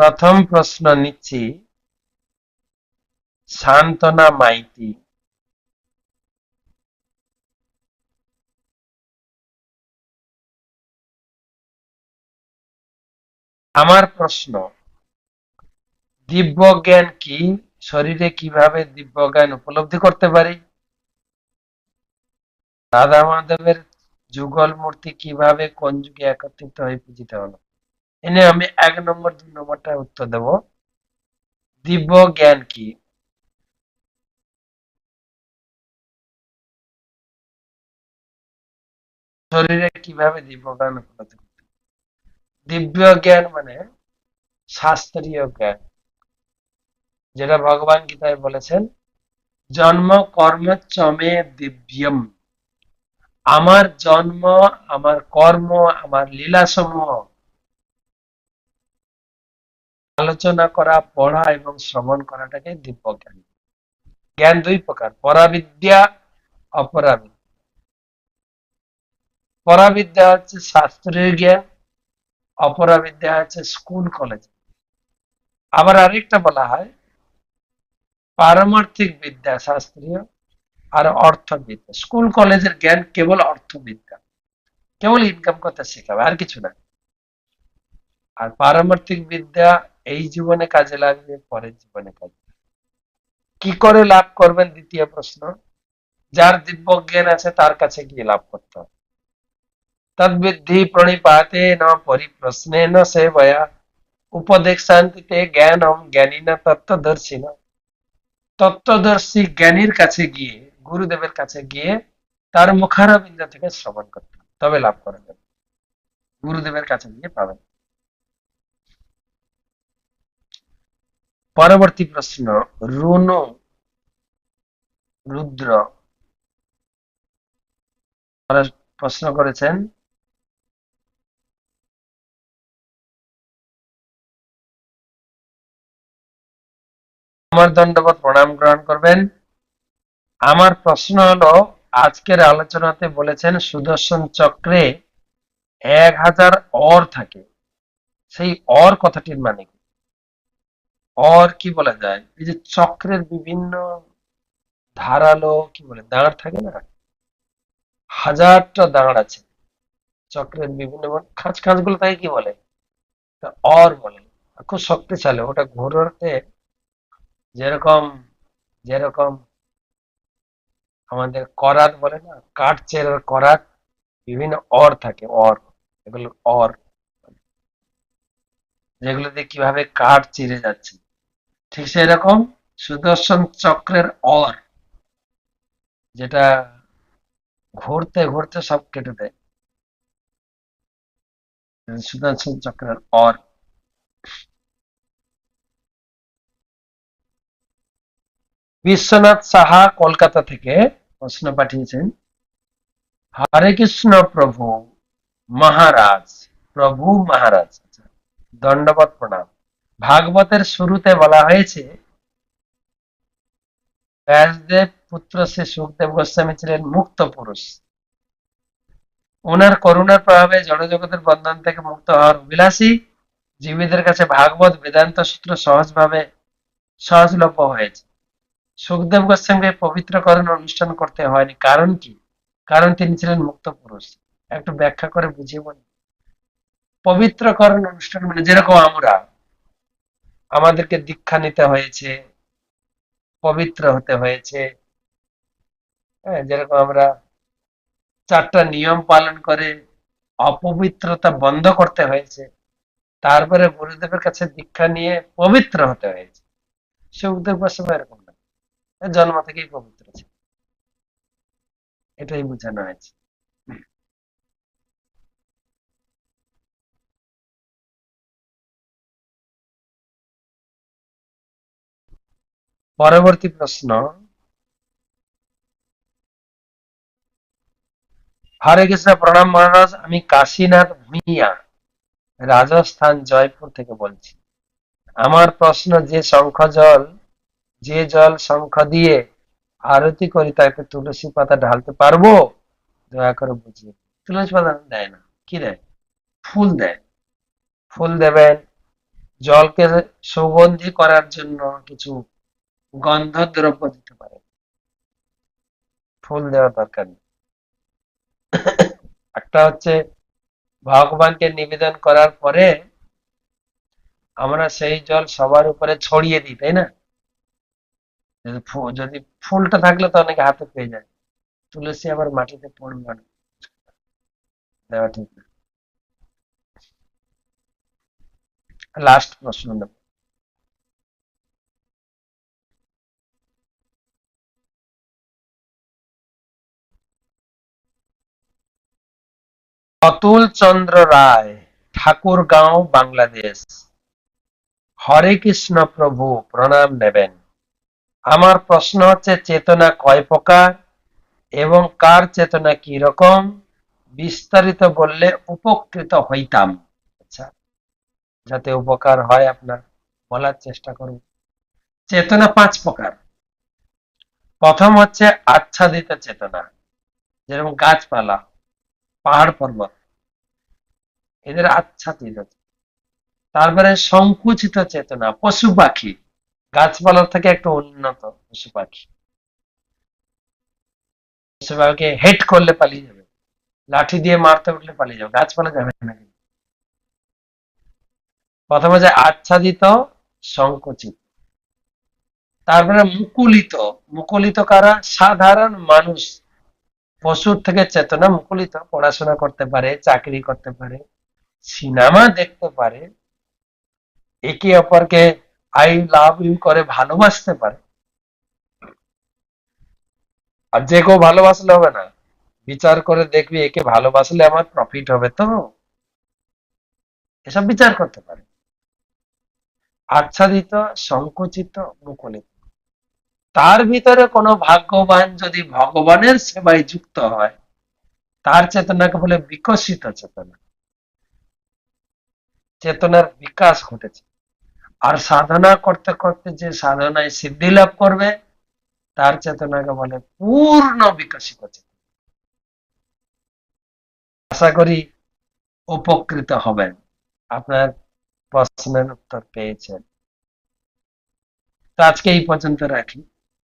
প্রথম প্রশ্ন নিচ্ছি। শান্তনা মাইতি। আমার প্রশ্ন দিব্য জ্ঞান কি? শরীরে কীভাবে দিব্য জ্ঞান উপলব্ধি করতে পারি? রাধা মাধবের যুগল মূর্তি কীভাবে কোন যুগে একত্রিত হয়ে পূজিত হলো? এনে আমি এক নম্বর, দুই নম্বরটা উত্তর দেব। দিব্য জ্ঞান কি? শরীরে কীভাবে দিব্য জ্ঞান উপলব্ধি করতে দিব্য জ্ঞান মানে শাস্ত্রীয় জ্ঞান, যেটা ভগবান গীতায় বলেছেন, জন্ম কর্ম চমে দিব্যম। আমার জন্ম, আমার কর্ম, আমার লীলা সমূহ আলোচনা করা, পড়া এবং শ্রবণ করাটাকে দিব্য জ্ঞান জ্ঞান দুই প্রকার, পরাবিদ্যা, অপরাবিদ্যা। পরাবিদ্যা হচ্ছে শাস্ত্রীয় জ্ঞান, অপরাবিদ্যা হচ্ছে স্কুল, কলেজ। আবার আরেকটা বলা হয়, পারমার্থিক বিদ্যা শাস্ত্রীয় আর অর্থবিদ্যা। স্কুল, কলেজের জ্ঞান কেবল অর্থবিদ্যা। কেবল ইনকাম করতে শেখাবে, আর কিছু না। আর পারমার্থিক বিদ্যা এই জীবনে কাজে লাগবে, পরের জীবনে কাজে কি করে লাভ করবেন? দ্বিতীয় প্রশ্ন। যার দিব্য জ্ঞান আছে, তার কাছে গিয়ে লাভ করতে হবে। তদ্বিদ্ধি প্রণিপাতে ন পরিপ্রশ্নে ন সেবয়া। উপদেশান্তিতে জ্ঞানম জ্ঞানী না তত্ত্বদর্শী না তত্ত্বদর্শী জ্ঞানীর কাছে গিয়ে, গুরুদেবের কাছে গিয়ে তার মুখারবিন্দ থেকে শ্রবণ করতে তবে লাভ করবেন। গুরুদেবের কাছে গিয়ে পাবেন। পরবর্তী প্রশ্ন, রুনু, রুদ্র। প্রশ্ন করেছেন, আমার দণ্ডবত প্রণাম গ্রহণ করবেন। আমার প্রশ্ন হলো, আজকের আলোচনাতে বলেছেন, সুদর্শন চক্রে এক হাজার অর থাকে। সেই অর কথাটির মানে কি? অর কি বলা যায়? এই যে চক্রের বিভিন্ন ধারালো, কি বলে, দাঁড় থাকে না? হাজারটা দাঁড় আছে। চক্রের বিভিন্ন বন- খাঁজ খাঁজগুলো তাকে কি বলে? অর বলে। খুব শক্তিশালী, ওটা ঘোরাতে যেরকম যেরকম আমাদের করাত বলে না? কাঠ চেরার করাত বিভিন্ন অর থাকে অর এগুলো অর যেগুলো দিয়ে কীভাবে কাঠ চিরে যাচ্ছে। ঠিক সেরকম সুদর্শন চক্রের অর, যেটা ঘুরতে ঘুরতে সব কেটে দেয়। সুদর্শন চক্রের অর। বিশ্বনাথ সাহা কলকাতা থেকে প্রশ্ন পাঠিয়েছেন, হরে কৃষ্ণ প্রভু, মহারাজ প্রভু মহারাজ দণ্ডবত প্রণাম। ভাগবতের শুরুতে বলা হয়েছে, ব্যাসদেব পুত্র শ্রী সুখদেব গোস্বামী ছিলেন মুক্ত পুরুষ। ওনার করুণার প্রভাবে জড়জগতের বন্ধন থেকে মুক্ত হওয়ার অভিলাষী জীবীদের কাছে ভাগবত বেদান্ত সূত্র সহজভাবে সহজলভ্য হয়েছে। সুখদেব গোস্বামীকে পবিত্রকরণ অনুষ্ঠান করতে হয়নি। কারণ কি? কারণ তিনি ছিলেন মুক্ত পুরুষ। একটু ব্যাখ্যা করে বুঝিয়ে বলি পবিত্রকরণ অনুষ্ঠান মানে যেরকম আমরা, আমাদেরকে দীক্ষা নিতে হয়েছে, পবিত্র হতে হয়েছে হ্যাঁ যেরকম আমরা চারটা নিয়ম পালন করে অপবিত্রতা বন্ধ করতে হয়েছে, তারপরে গুরুদেবের কাছে দীক্ষা নিয়ে পবিত্র হতে হয়েছে। সুখদেব গোস্বামী এরকম না। জন্ম থেকেই পবিত্র ছিল। এটাই বোঝানো হয়েছে। পরবর্তী প্রশ্ন। হরে কৃষ্ণ, প্রণাম মহারাজ, আমি কাশীনাথ ভূঁইয়া, রাজস্থান, জয়পুর থেকে বলছি। আমার প্রশ্ন, যে শঙ্খ জল, যে জল শঙ্খ দিয়ে আরতি করি, তাকে তুলসী পাতা ঢালতে পারব? দয়া করে বুঝিয়ে তুলসী পাতা দেয় না। কি দেয়? ফুল দেয়। ফুল দেবেন। জলকে সুগন্ধি করার জন্য কিছু গন্ধ দ্রব্য দিতে পারে। ফুল দেওয়া দরকার নেই। একটা হচ্ছে ভগবানকে নিবেদন করার পরে আমরা সেই জল সবার উপরে ছড়িয়ে দিই, তাই না? যদি যদি ফুলটা থাকলে তো অনেকে হাতে পেয়ে যায়। তুলসী আবার মাটিতে পড়বে না দেওয়া ঠিক না। লাস্ট প্রশ্ন নেব অতুল চন্দ্র রায়, ঠাকুরগাঁও, বাংলাদেশ। হরে কৃষ্ণ প্রভু, প্রণাম নেবেন। আমার প্রশ্ন হচ্ছে, চেতনা কয় প্রকার এবং কার চেতনা কি রকম বিস্তারিত বললে উপকৃত হইতাম। আচ্ছা যাতে উপকার হয় আপনার, বলার চেষ্টা করুন। চেতনা পাঁচ প্রকার। প্রথম হচ্ছে আচ্ছাদিত চেতনা, যেরকম গাছপালা। পাহাড় পর্বত। এদের আচ্ছাদিত তারপরে সংকুচিত চেতনা, পশু পাখি। গাছপালার থেকে একটু উন্নত পশু পাখি। পশু পাখিকে হেড করলে পালিয়ে যাবে। লাঠি দিয়ে মারতে উঠলে পালিয়ে যাবে। গাছপালা যাবে না। প্রথমে যে আচ্ছাদিত, সংকুচিত। তারপরে মুকুলিত। মুকুলিত কারা? সাধারণ মানুষ। পশুর থেকে চেতনা মুকুলিত পড়াশোনা করতে পারে, চাকরি করতে পারে, সিনেমা দেখতে পারে, একে অপরকে আই লাভ ইউ করে ভালোবাসতে পারে। আর যে কেউ ভালোবাসলে হবে না। বিচার করে দেখবি একে ভালোবাসলে আমার প্রফিট হবে তো। এসব বিচার করতে পারে। আচ্ছাদিত, সংকুচিত মুকুলিত তার ভিতরে কোনো ভাগ্যবান যদি ভগবানের সেবায় যুক্ত হয়, তার চেতনাকে বলে বিকশিত চেতনা। চেতনার বিকাশ ঘটেছে। আর সাধনা করতে করতে যে সাধনায় সিদ্ধি লাভ করবে, তার চেতনাকে বলে পূর্ণ বিকশিত চেতনা। আশা করি উপকৃত হবেন। আপনার প্রশ্নের উত্তর পেয়েছেন। তো আজকে এই পর্যন্ত রাখি।